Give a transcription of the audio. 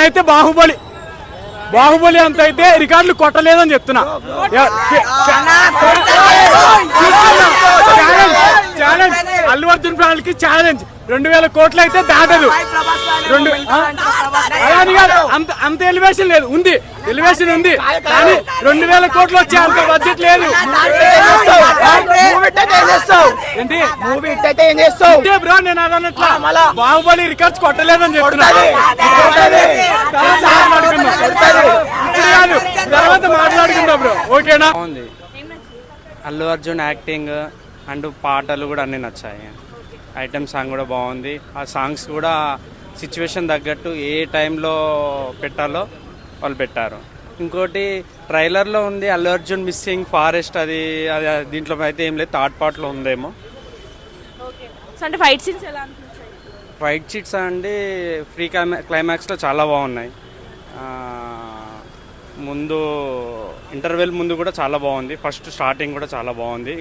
నేనైతే బాహుబలి బాహుబలి అంత అయితే రికార్డులు కొట్టలేదని చెప్తున్నా. అల్లు అర్జున్ ఫ్యాన్స్కి ఛాలెంజ్. రెండు వేల కోట్లు అయితే దాటదు. రెండు ఆ? అలా అని కాదు అంత అంత ఎలివేషన్ లేదు. ఉంది ఎలివేషన్ ఉంది. కానీ రెండు వేల కోట్లు వచ్చే అంత బడ్జెట్ లేదు మూవీ ఇట్టయితే ఏం చేస్తావు మూవీ ఇట్టయితే ఏం చేస్తావు? బ్రో నేను అదన్నట్లా? బాహుబలి రికార్డ్స్ కొట్టలేదని చెప్తున్నా. కొడతది. తర్వాత మాట్లాడుకుందాం. ఇప్పుడు కాదు తర్వాత మాట్లాడుకుందాం బ్రో. ఓకేనా? బాగుంది. అల్లు అర్జున్ యాక్టింగ్ అండ్ పాటలు కూడా అన్నీ నచ్చాయి. ఐటమ్ సాంగ్ కూడా బాగుంది. ఆ సాంగ్స్ కూడా సిచ్యువేషన్ తగ్గట్టు ఏ టైంలో పెట్టాలో వాళ్ళు పెట్టారు. ఇంకోటి ట్రైలర్లో ఉంది అల్లు అర్జున్ మిస్సింగ్ ఫారెస్ట్ అది అది దీంట్లో అయితే ఏం లేదు. థర్డ్ పార్ట్లో ఉందేమో. ఓకే. సో అంటే ఫైట్ సీన్స్ ఎలా అనిపించాయి? ఫైట్ సీట్స్ అండి ఫ్రీ క్లైమాక్స్లో చాలా బాగున్నాయి. ముందు ఇంటర్వెల్ ముందు కూడా చాలా బాగుంది. ఫస్ట్ స్టార్టింగ్ కూడా చాలా బాగుంది.